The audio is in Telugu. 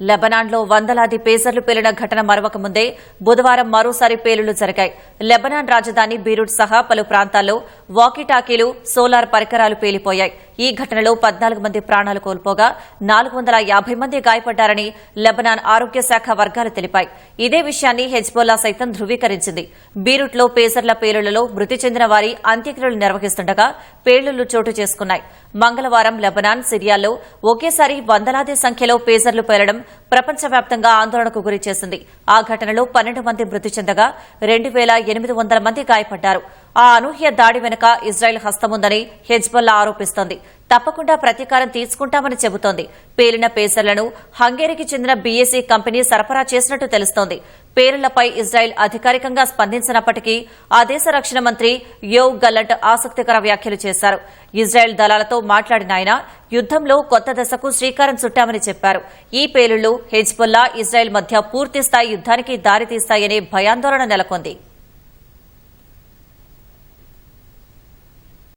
లెబనాన్లో వందలాది పేజర్లు పేలిన ఘటన మరవక ముందే బుధవారం మరోసారి పేలుళ్ళు జరిగాయి. లెబనాన్ రాజధాని బీరూట్ సహా పలు ప్రాంతాల్లో వాకీటాకీలు సోలార్ పరికరాలు పేలిపోయాయి. ఈ ఘటనలో పద్నాలుగు మంది ప్రాణాలు కోల్పోగా నాలుగు వందల యాభై మంది గాయపడ్డారని లెబనాన్ ఆరోగ్య శాఖ వర్గాలు తెలిపాయి. ఇదే విషయాన్ని హెజ్బోల్లా సైతం ధృవీకరించింది. బీరూట్లో పేజర్ల పేలుళ్ళలో మృతి చెందిన వారి అంత్యక్రియలు నిర్వహిస్తుండగా పేలుళ్ళు చోటు చేసుకున్నాయి. మంగళవారం లెబనాన్ సిరియాల్లో ఒకేసారి వందలాది సంఖ్యలో పేజర్లు పేలడం ప్రపంచవ్యాప్తంగా ఆందోళనకు గురి చేసింది. ఆ ఘటనలో పన్నెండు మంది మృతి చెందగా రెండు వేల ఎనిమిది వందల మంది గాయపడ్డారు. ఆ అనూహ్య దాడి వెనుక ఇజ్రాయెల్ హస్తముందని హెజ్బొల్లా ఆరోపిస్తోంది. తప్పకుండా ప్రతీకారం తీసుకుంటామని చెబుతోంది. పేలిన పేసర్లను హంగేరికి చెందిన బీఎస్సీ కంపెనీ సరఫరా చేసినట్టు తెలుస్తోంది. పేలుళ్ళపై ఇజ్రాయెల్ అధికారికంగా స్పందించినప్పటికీ ఆ దేశ రక్షణ మంత్రి యోవ్ గల్లట్ ఆసక్తికర వ్యాఖ్యలు చేశారు. ఇజ్రాయెల్ దళాలతో మాట్లాడిన ఆయన యుద్దంలో కొత్త దశకు శ్రీకారం చుట్టామని చెప్పారు. ఈ పేలుళ్ళు హెజ్బొల్లా ఇజ్రాయెల్ మధ్య పూర్తిస్థాయి యుద్దానికి దారితీస్తాయనే భయాందోళన నెలకొంది.